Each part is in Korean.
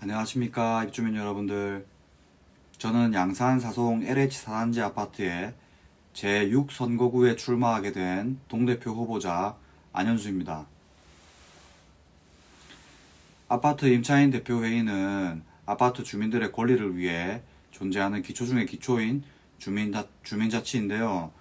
안녕하십니까 입주민 여러분들 저는 양산 사송 LH 사단지 아파트에 제6선거구에 출마하게 된 동대표 후보자 안현수입니다. 아파트 임차인 대표회의는 아파트 주민들의 권리를 위해 존재하는 기초 중의 기초인 주민자, 주민자치인데요.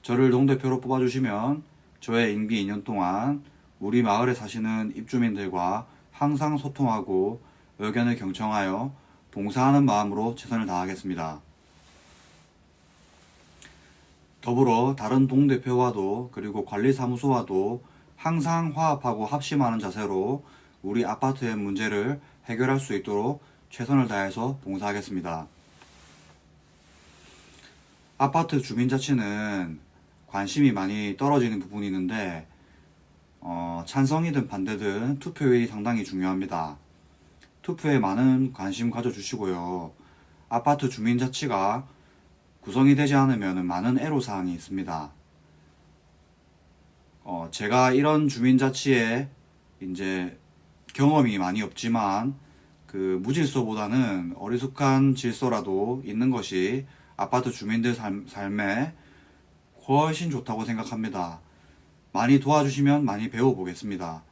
저를 동대표로 뽑아주시면 저의 임기 2년 동안 우리 마을에 사시는 입주민들과 항상 소통하고 의견을 경청하여 봉사하는 마음으로 최선을 다하겠습니다. 더불어 다른 동대표와도 그리고 관리사무소와도 항상 화합하고 합심하는 자세로 우리 아파트의 문제를 해결할 수 있도록 최선을 다해서 봉사하겠습니다. 아파트 주민자치는 관심이 많이 떨어지는 부분이 있는데 어, 찬성이든 반대든 투표율이 상당히 중요합니다. 투표에 많은 관심 가져주시고요. 아파트 주민자치가 구성이 되지 않으면 많은 애로사항이 있습니다. 어, 제가 이런 주민자치에 이제 경험이 많이 없지만 그 무질서보다는 어리숙한 질서라도 있는 것이 아파트 주민들 삶, 삶에 훨씬 좋다고 생각합니다. 많이 도와주시면 많이 배워보겠습니다.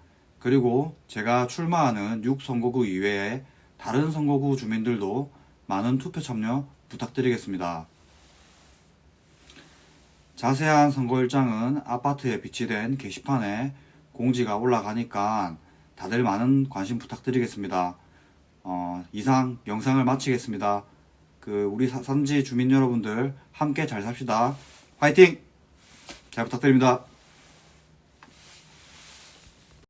그리고 제가 출마하는 6선거구 이외에 다른 선거구 주민들도 많은 투표 참여 부탁드리겠습니다. 자세한 선거일장은 아파트에 비치된 게시판에 공지가 올라가니까 다들 많은 관심 부탁드리겠습니다. 어, 이상 영상을 마치겠습니다. 그 우리 사- 산지 주민 여러분들 함께 잘 삽시다. 화이팅! 잘 부탁드립니다.